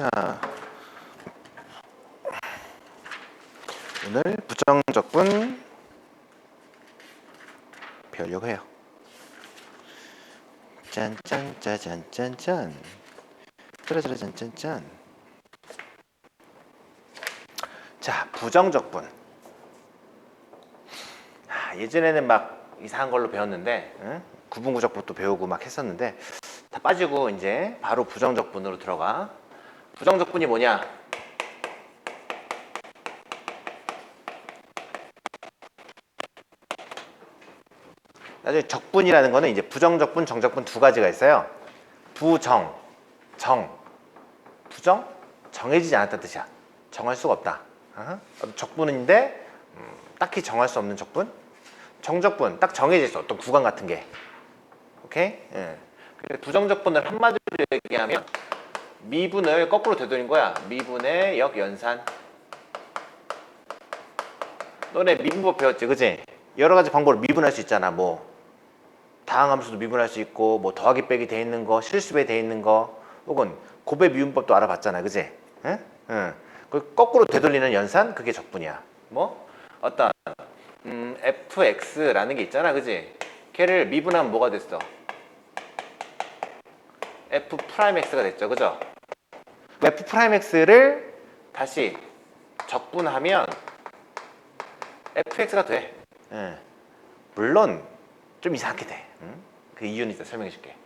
자 오늘 부정적분 배우려고 해요. 짠짠짜잔짠짠 짜라짜라 짠짠짠 자 부정적분 아, 예전에는 막 이상한 걸로 배웠는데 응? 구분구적분도 배우고 막 했었는데 다 빠지고 이제 바로 부정적분으로 들어가 부정적분이 뭐냐 나중에 적분이라는 거는 이제 부정적분, 정적분 두 가지가 있어요. 부정, 정. 부정? 정해지지 않았다는 뜻이야. 정할 수가 없다. 어? 적분인데 음, 딱히 정할 수 없는 적분. 정적분, 딱 정해져 있어. 어떤 구간 같은 게. 오케이? 예. 부정적분을 한마디로 얘기하면 미분을 거꾸로 되돌린 거야. 미분의 역연산. 너네 미분법 배웠지, 그지? 여러 가지 방법으로 미분할 수 있잖아. 뭐 다항함수도 미분할 수 있고, 뭐 더하기 빼기 돼 있는 거, 실수배 돼 있는 거, 혹은 곱의 미분법도 알아봤잖아, 그지? 응? 응. 그 거꾸로 되돌리는 연산, 그게 적분이야. 뭐 어떤 음, fx라는 게 있잖아, 그지? 걔를 미분하면 뭐가 됐어? f 프라임 x가 됐죠, 그죠? F 프라임 x를 다시 적분하면 fx가 돼. 예. 물론 좀 이상하게 돼. 응? 그 이유는 이따 설명해 줄게.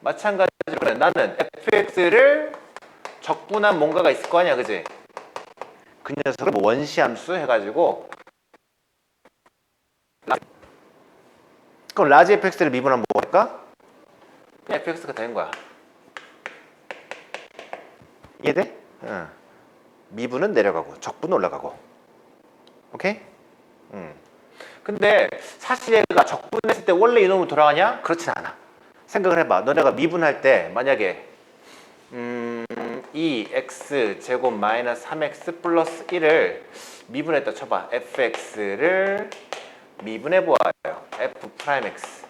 마찬가지로 나는 fx를 적분한 뭔가가 있을 거 아니야, 그지? 그 녀석을 뭐 원시함수 해가지고 라... 그럼 라지 fx를 미분하면 뭐 할까? 그냥 fx가 되는 거야. 이해돼? 응. 미분은 내려가고 적분은 올라가고. 오케이? 음. 근데 사실 얘가 적분했을 때 원래 이놈은 돌아가냐? 그렇진 않아. 생각을 해봐. 너네가 미분할 때 만약에 음, 2x 제곱 마이너스 3x 플러스 1을 미분했다 쳐봐. fx를 미분해 보아요. f 프라임 x.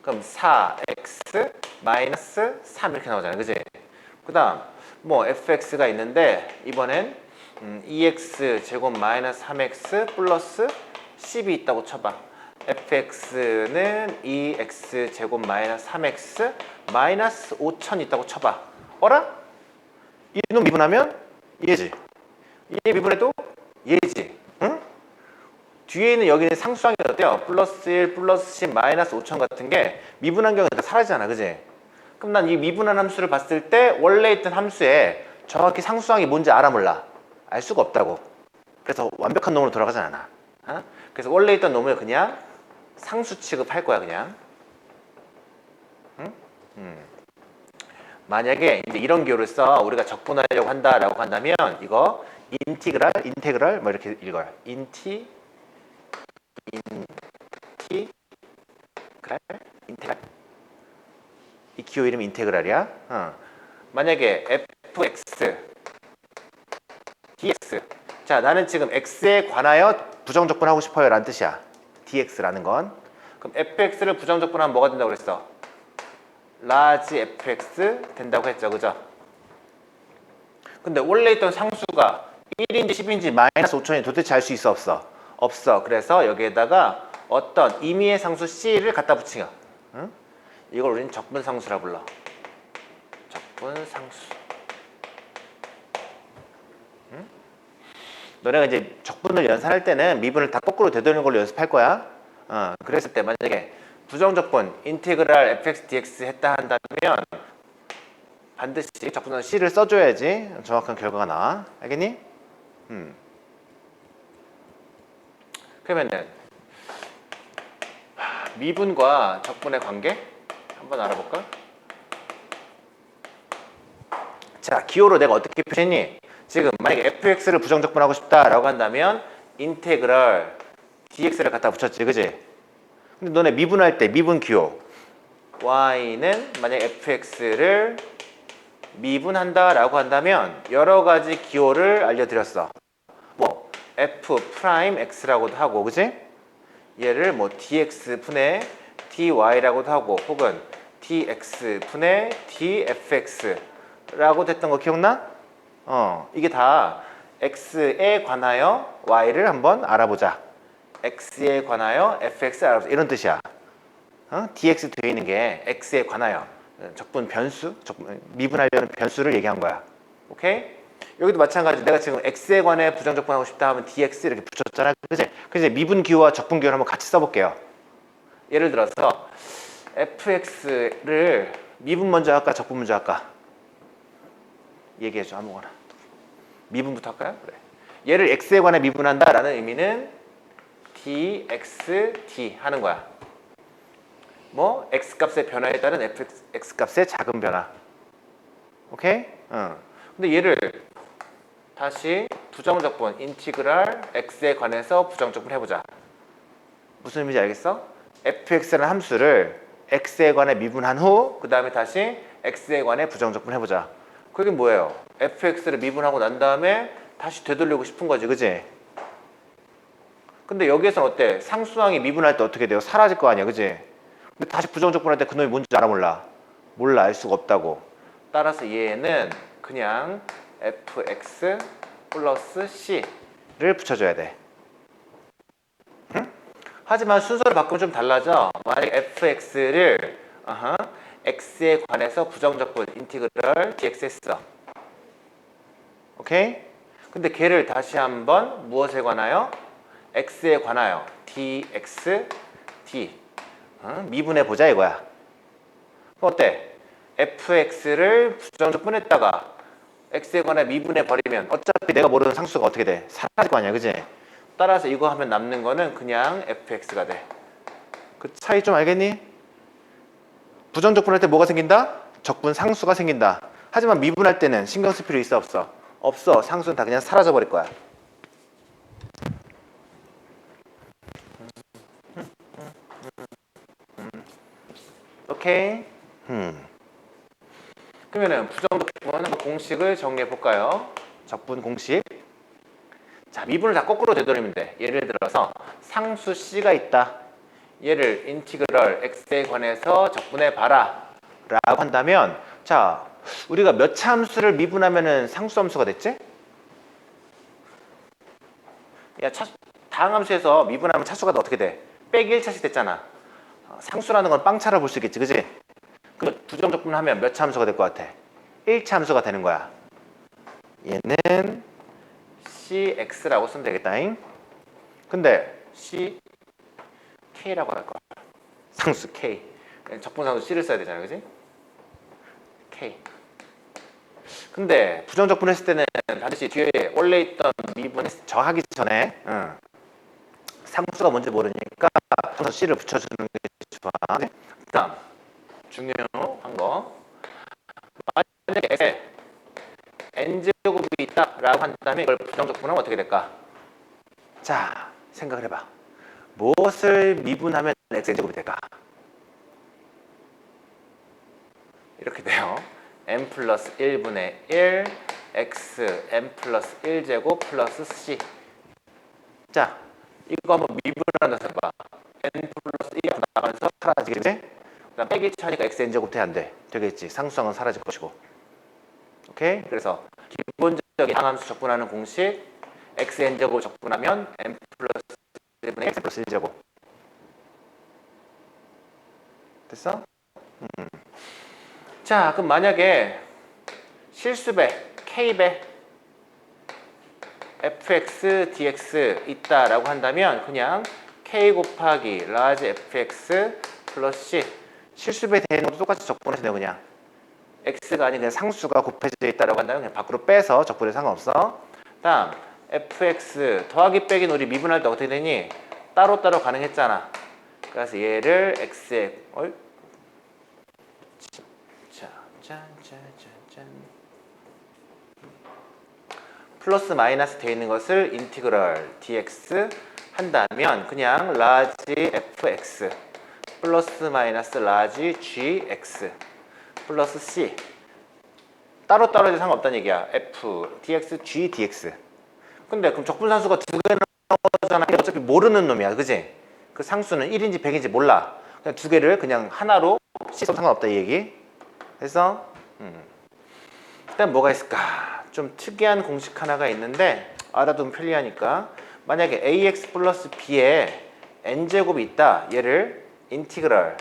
그럼 4x 마이너스 3 이렇게 나오잖아요. 그지? 그 다음 뭐 fx가 있는데 이번엔 음, 2x 제곱 마이너스 3x 플러스 10이 있다고 쳐봐. fx는 2x 제곱 마이너스 3x 마이너스 5천 있다고 쳐봐. 어라? 이놈 미분하면 얘지. 얘 미분해도 얘지. 응? 뒤에 있는 여기는 상수항이 어때요? 플러스 1, 플러스 10, 마이너스 5천 같은 게 미분한 경우에 다 사라지잖아. 그지? 그럼 난 이 미분한 함수를 봤을 때 원래 있던 함수에 정확히 상수항이 뭔지 알아 몰라? 알 수가 없다고. 그래서 완벽한 놈으로 돌아가진 않아. 어? 그래서 원래 있던 놈을 그냥 상수 취급할 거야 그냥. 응? 음. 만약에 이제 이런 기호를 써 우리가 적분하려고 한다라고 한다면 이거 인티그랄, 인테그랄 뭐 이렇게 읽어요. 인티, 인티 그랄, 인테그랄. 이 기호 이름이 인테그랄이야. 어. 만약에 fx dx. 자, 나는 지금 x에 관하여 부정적분 하고 싶어요. 라는 뜻이야. dx라는 건. 그럼 fx를 부정적분하면 뭐가 된다고 그랬어? 라지 fx 된다고 했죠. 그죠? 근데 원래 있던 상수가 1인지 10인지 마이너스 5천이 도대체 알 수 있어 없어? 없어. 그래서 여기에다가 어떤 임의의 상수 c를 갖다 붙이면 응? 이걸 우리는 적분상수라 불러. 적분상수. 너네가 이제 적분을 연산할 때는 미분을 다 거꾸로 되돌리는 걸로 연습할 거야. 어, 그랬을 때 만약에 부정적분 인테그랄 fx dx 했다 한다면 반드시 적분은 c를 써줘야지 정확한 결과가 나와. 알겠니? 음. 그러면은 미분과 적분의 관계 한번 알아볼까? 자, 기호로 내가 어떻게 표시했니? 지금 만약에 fx를 부정적분하고 싶다라고 한다면 인테그럴 dx를 갖다 붙였지, 그지? 근데 너네 미분할 때 미분 기호 y는 만약 fx를 미분한다라고 한다면 여러 가지 기호를 알려드렸어. 뭐 f 프라임 x라고도 하고, 그지? 얘를 뭐 dx 분의 dy라고도 하고, 혹은 dx 분의 dfx라고 됐던 거 기억나? 어, 이게 다 x에 관하여 y를 한번 알아보자. x에 관하여 fx를 알아보자. 이런 뜻이야. 어? dx 되어 있는 게 x에 관하여 적분 변수, 적분, 미분하려는 변수를 얘기한 거야. 오케이? 여기도 마찬가지. 내가 지금 x에 관해 부정적분하고 싶다 하면 dx 이렇게 붙였잖아. 그지? 그지? 미분 기호와 적분 기호를 한번 같이 써볼게요. 예를 들어서 fx를 미분 먼저 할까 적분 먼저 할까? 얘기해줘 아무거나. 미분부터 할까요? 그래. 얘를 x에 관해 미분한다 라는 의미는 dxt 하는 거야. 뭐 x 값의 변화에 따른 fx x 값의 작은 변화. 오케이? 어. 근데 얘를 다시 부정적분 인티그랄 x에 관해서 부정적분 해보자. 무슨 의미인지 알겠어? fx라는 함수를 x에 관해 미분한 후 그 다음에 다시 x에 관해 부정적분 해보자. 그게 뭐예요? fx를 미분하고 난 다음에 다시 되돌리고 싶은 거지, 그지? 근데 여기에서는 어때? 상수항이 미분할 때 어떻게 돼요? 사라질 거 아니야, 그지? 근데 다시 부정적분할 때 그놈이 뭔지 알아 몰라? 몰라, 알 수가 없다고. 따라서 얘는 그냥 fx 플러스 c를 붙여줘야 돼. 응? 하지만 순서를 바꾸면 좀 달라져. 만약 fx를 어허, x에 관해서 부정적분 인티그럴 dx 했어. 오케이? 근데 걔를 다시 한번 무엇에 관하여? x에 관하여 dx d 어? 미분해 보자 이거야. 어때? fx를 부정적분했다가 x에 관해 미분해 버리면 어차피 내가 모르는 상수가 어떻게 돼? 사라질 거 아니야, 그지? 따라서 이거 하면 남는 거는 그냥 fx가 돼. 그 차이 좀 알겠니? 부정적분할 때 뭐가 생긴다? 적분 상수가 생긴다. 하지만 미분할 때는 신경 쓸 필요 있어 없어? 없어. 상수는 다 그냥 사라져 버릴 거야. 오케이. 음. 그러면은 부정적분 공식을 정리해 볼까요? 적분 공식. 자, 미분을 다 거꾸로 되돌리면 돼. 예를 들어서 상수 c가 있다. 얘를 인티그럴 x에 관해서 적분해 봐라. 라고 한다면 자, 우리가 몇차 함수를 미분하면은 상수 함수가 됐지? 야, 차, 다항 함수에서 미분하면 차수가 어떻게 돼? 빼기 1차씩 됐잖아. 어, 상수라는 건 빵차로 볼수 있겠지, 그지? 그 부정적분하면 몇차 함수가 될 것 같아? 1차 함수가 되는 거야. 얘는 cx라고 쓰면 되겠다잉. 근데 c k라고 할 거야. 상수 k. 적분상수 c를 써야 되잖아, 그지? k. 근데 부정적분 했을 때는 반드시 뒤에 원래 있던 미분 정하기 전에 응. 상수가 뭔지 모르니까 항상 c를 붙여주는 게 좋아. 네? 다음 중요한 거 만약에 n제곱이 있다라고 한다면 이걸 부정적 분하면 어떻게 될까? 자 생각을 해봐. 무엇을 미분하면 x n제곱이 될까? 이렇게 돼요. n 플러스 1분의 1 x n 플러스 1제곱 플러스 c 자 이거 한번 미분한다 해봐 n 플러스 1이 나가면서 사라지겠지? 그다음 빼기 차니까 x n제곱 돼야 안 돼. 되겠지. 상수항은 사라질 것이고 오케이? 그래서 기본적인 항함수 적분하는 공식 x n제곱 적분하면 n 플러스 1분의 x 플러스 1 제곱 됐어? 음. 자, 그럼 만약에 실수배 k배 fx dx 있다라고 한다면 그냥 k 곱하기 라지 fx 플러스 c 실수배 되는 것도 똑같이 적분해서 그냥 x가 아닌 그냥 상수가 곱해져 있다라고 한다면 그냥 밖으로 빼서 적분해 상관없어. 다음 fx 더하기 빼기 우리 미분할 때 어떻게 되니? 따로따로 가능했잖아. 그래서 얘를 x에 어이? 자, 짠 짠 짠 짠. 플러스 마이너스 되어 있는 것을 인티그럴 dx 한다면 그냥 라지 fx 플러스 마이너스 라지 gx 플러스 c. 따로 따로 해도 상관없다는 얘기야. F dx g dx 근데 그럼 적분상수가 두 개 나오잖아. 어차피 모르는 놈이야. 그지? 그 상수는 1인지 100인지 몰라. 그냥 두 개를 그냥 하나로 써도 상관없다 이 얘기. 그래서 음. 일단 뭐가 있을까? 좀 특이한 공식 하나가 있는데 알아두면 편리하니까. 만약에 ax 플러스 b에 n제곱이 있다. 얘를 인티그럴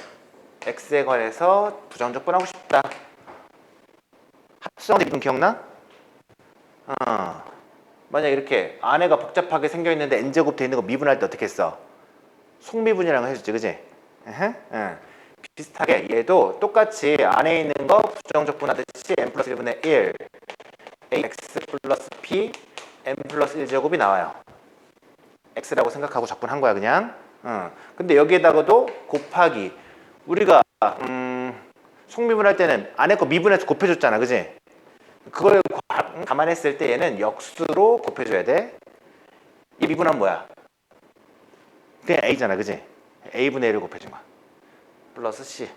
x에 관해서 부정적분하고 싶다. 합성대 미분 기억나? 어. 만약 이렇게 안에가 복잡하게 생겨 있는데 n제곱 돼 있는 거 미분할 때 어떻게 했어? 속미분이라고 해줬지, 그지? 응. 비슷하게 얘도 똑같이 안에 있는 거 부정적분하듯이 n 플러스 1분의 1 ax 플러스 p n 플러스 1제곱이 나와요. x라고 생각하고 적분한 거야 그냥. 응. 근데 여기에다가도 곱하기 우리가 음, 속미분 할 때는 안에 거 미분해서 곱해줬잖아, 그지? 그걸 과- 감안했을 때 얘는 역수로 곱해줘야 돼. 이 미분은 뭐야? 그냥 a잖아, 그지? a분의 1을 곱해준 거야. 플러스 c.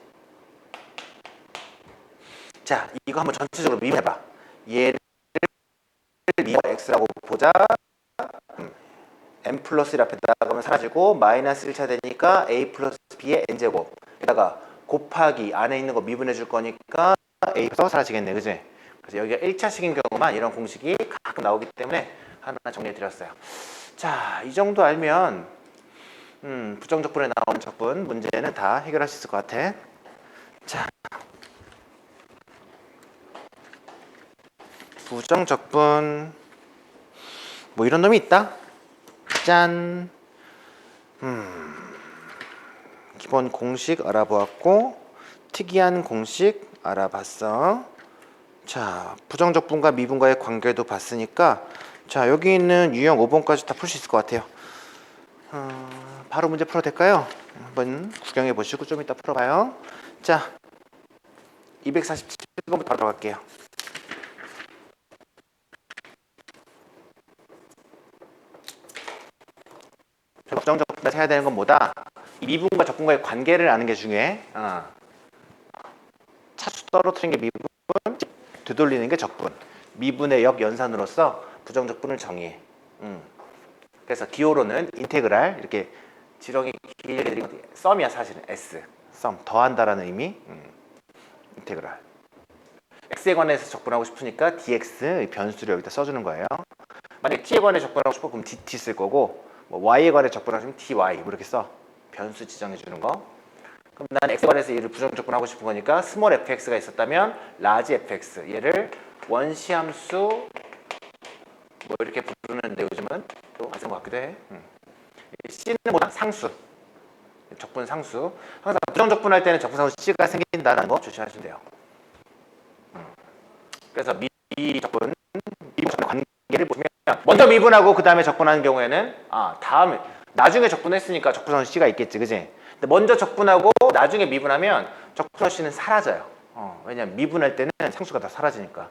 자, 이거 한번 전체적으로 미분해봐. 얘를 미분 x라고 보자. 음, n 플러스 1 앞에다가 하면 사라지고 마이너스 1차 되니까 a 플러스 b의 n제곱. 에다가 곱하기 안에 있는 거 미분해 줄 거니까 a에서 사라지겠네, 그지? 그래서 여기가 1차식인 경우만 이런 공식이 가끔 나오기 때문에 하나 정리해 드렸어요. 자, 이 정도 알면 음, 부정적분에 나오는 적분 문제는 다 해결할 수 있을 것 같아. 자, 부정적분 뭐 이런 놈이 있다. 짠. 음, 기본 공식 알아보았고 특이한 공식 알아봤어. 자, 부정적 분과 미분과의 관계도 봤으니까 자 여기 있는 유형 5번까지 다 풀 수 있을 것 같아요. 어, 바로 문제 풀어도 될까요? 한번 구경해 보시고 좀 이따 풀어봐요. 자, 247번부터 바로 갈게요. 부정적분에서 해야 되는 건 뭐다? 이 미분과 적분과의 관계를 아는 게 중요해. 어. 차수 떨어뜨린 게 미분, 되돌리는 게 적분. 미분의 역연산으로서 부정적분을 정의해. 음. 그래서 기호로는 인테그랄 이렇게 지렁이 길게 그린 거 썸이야 사실은 S 썸 더한다라는 의미 음. 인테그랄 x에 관해서 적분하고 싶으니까 dx 이 변수를 여기다 써주는 거예요 만약 t에 관해 적분하고 싶어 그럼 dt 쓸 거고 뭐 y에 관해 적분하고 싶으면 dy 뭐 이렇게 써 변수 지정해 주는 거 그럼 난 관해서 얘를 부정적분하고 싶은 거니까 스몰 fx가 있었다면 라지 fx 얘를 원시함수 뭐 이렇게 부르는데 요즘은 또 맞은 것 같기도 해. 음. C는 뭐야? 상수. 적분 상수. 항상 부정적분 할 때는 적분 상수 C가 생긴다는 거 조심하시면 돼요. 음. 그래서 미, 적분, 미분 관계를 보시면 먼저 미분하고 그 다음에 적분하는 경우에는 아 다음에 나중에 적분했으니까 적분 상수 C가 있겠지, 그지? 근데 먼저 적분하고 나중에 미분하면 적분 상수 C는 사라져요. 어, 왜냐면 미분할 때는 상수가 다 사라지니까.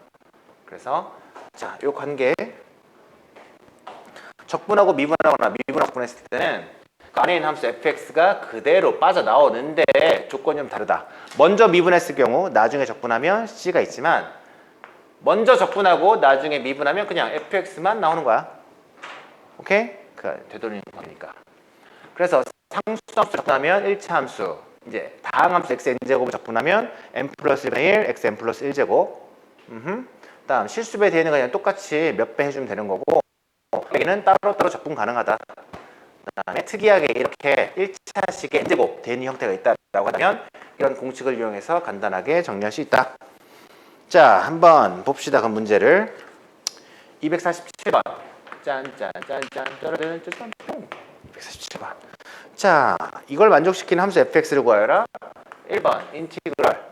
그래서 자, 요 관계 적분하고 미분하거나 미분하고 적분했을 때는 그 안에 있는 함수 fx가 그대로 빠져나오는데 조건이 좀 다르다. 먼저 미분했을 경우 나중에 적분하면 c가 있지만 먼저 적분하고 나중에 미분하면 그냥 fx만 나오는 거야. 오케이? 그 되돌리는 거니까. 그래서 상수 함수 적분하면 1차 함수 이제 다항 함수 x n제곱을 적분하면 n 플러스 1분의 1 x n 플러스 1제곱 음흠. 다음 실수배 거 그냥 똑같이 몇 배 해주면 되는 거고 여기는 따로따로 적분 가능하다. 그다음에 특이하게 이렇게 1차식의 n제곱 되는 형태가 있다라고 하면 이런 공식을 이용해서 간단하게 정리할 수 있다. 자, 한번 봅시다. 그 문제를 247번. 짠짠짠짠 짜라짠 짠 247번. 자, 이걸 만족시키는 함수 fx를 구하여라. 1번 인티그럴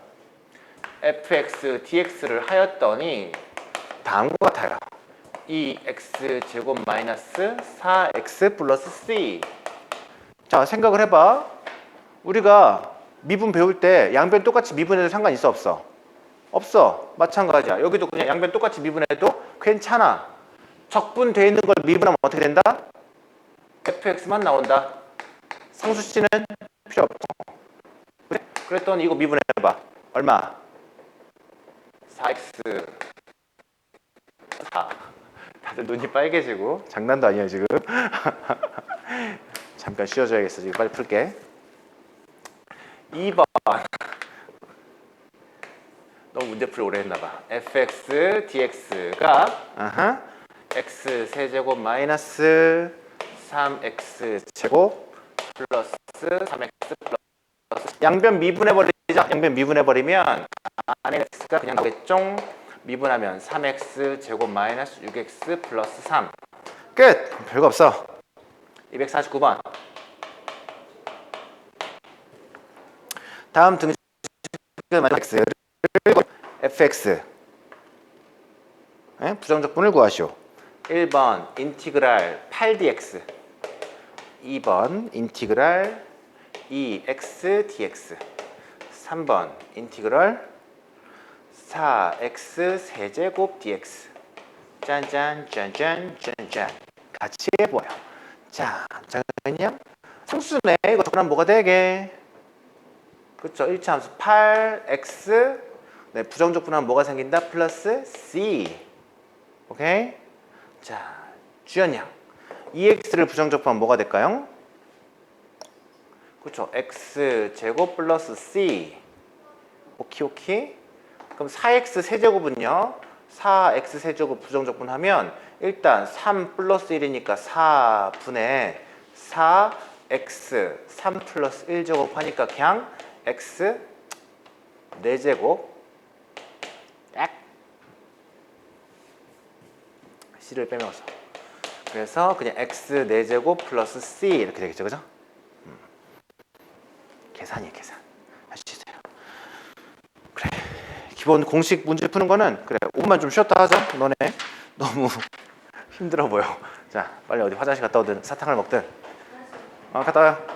fx dx를 하였더니 다음과 같아요. 2x 제곱 마이너스 4x 플러스 c 자 생각을 해봐 우리가 미분 배울 때 양변 똑같이 미분해도 상관 있어 없어? 없어 마찬가지야 여기도 그냥 양변 똑같이 미분해도 괜찮아 적분돼 있는 걸 미분하면 어떻게 된다? fx만 나온다. 상수씨는 필요 없고 그래? 그랬더니 이거 미분해봐. 얼마? 4x 4 다들 눈이 빨개지고. 장난도 아니야 지금. 잠깐 쉬어줘야겠어. 지금 빨리 풀게. 2번. 문제풀이 오래 했나봐. fx dx가 아하, x 세제곱 마이너스 3x 제곱 플러스 3x 플러스 양변 미분해 버리죠. 양변 미분해 버리면 안에 x가 그냥 나오겠죠. 미분하면 3x 제곱 마이너스 6x 플러스 3. 끝. 별거 없어. 249번. 다음 등식은 x를 fx 예? 부정적분을 구하시오. 1번 인티그랄 8dx 2번 인티그랄 2x dx 3번 인티그랄 4x 세제곱 dx 짠짠 짠짠 짠짠 같이 해보아요. 자, 잠깐만요. 상수네. 이거 적분하면 뭐가 되게? 그쵸? 1차 함수 8x 네, 부정적분하면 뭐가 생긴다? 플러스 c 오케이? 자, 주연양 2x를 부정적분하면 뭐가 될까요? 그쵸? x 제곱 플러스 c 오키 오키 그럼 4x 세제곱은요 4x 세제곱 부정적분하면 일단 3 플러스 1이니까 4분의 4x 3 플러스 1 제곱 하니까 그냥 x 4제곱 c를 빼면서? 그래서 그냥 x 4제곱 플러스 c 이렇게 되겠죠 그죠? 음. 계산이에요 계산. 있어요. 그래. 기본 공식 문제 푸는 거는 그래 5분만 좀 쉬었다 하자 너네. 너무 힘들어 보여. 자 빨리 어디 화장실 갔다 오든 사탕을 먹든. 어 갔다 와요